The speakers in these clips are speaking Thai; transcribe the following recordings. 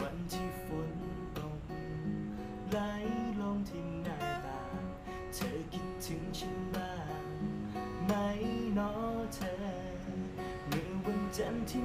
วันที่ฝนตกไหลลงที่หน้าตา เธอคิดถึงฉันบ้างไหมน้อเธอเมื่อวันจันทร์ที่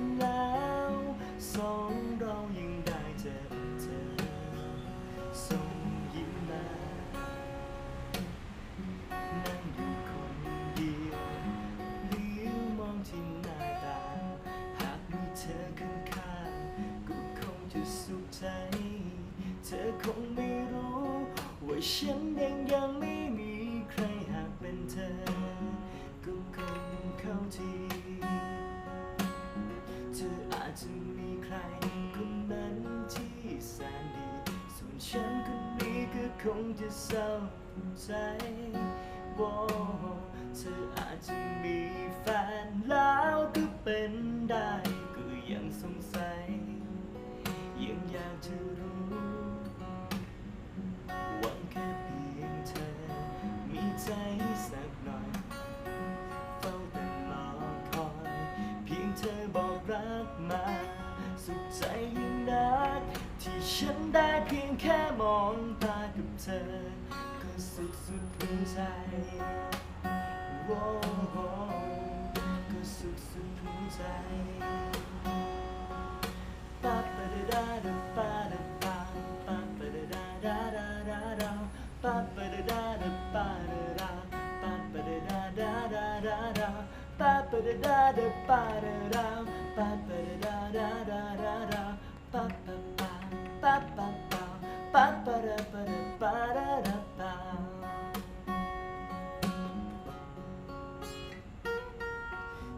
ธอคงไม่รู้ ว่าฉันเองยังไม่มีใครหากเป็นเธอ ก็คงเข้าทีเธออาจจะมีใครคนนั้นที่แสนดี ส่วนฉันคนนี้ก็คงจะเศร้าใจว่าเธออาจจะมีแฟนแล้ว ใจยิ่งนักที่ฉันได้เพียงแค่มองตากับเธอ ก็สุขสุดหัวใจโว้โก็สุขสุดหัวใจปาปะดาดาดาปาดาปาปาปะดาดาดาดาดาปาปะดาดาดาปาดาดาปาปะดาดาดาดาดาดาปาปะดาดาดาปาดาดา ปาปะดาดาดาดาดาปาปะปาปาปะปาปาปะดาปะดาปาดาดาปา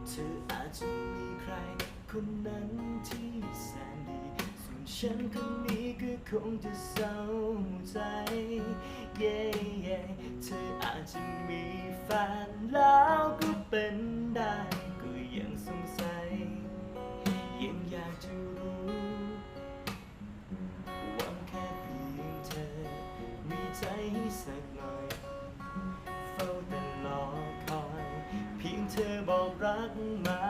เธออาจจะมีใครคนนั้นที่แสนดีส่วนฉันคนนี้ก็คงจะเศร้าใจเย่เย่เธออาจจะมีแฟนแล้ว รักมา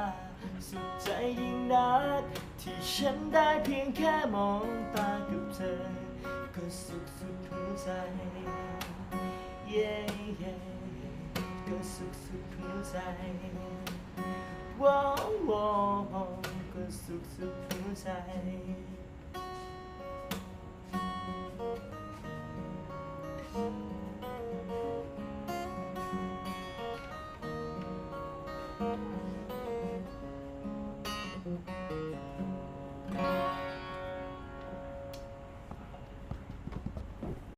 สุดใจยิ่งนัก ที่ฉันได้เพียงแค่มองตากับเธอ ก็สุขสุดหัวใจ เย่เย่ก็สุขสุดหัวใจว้าวว้าวก็สุขสุดหัวใจ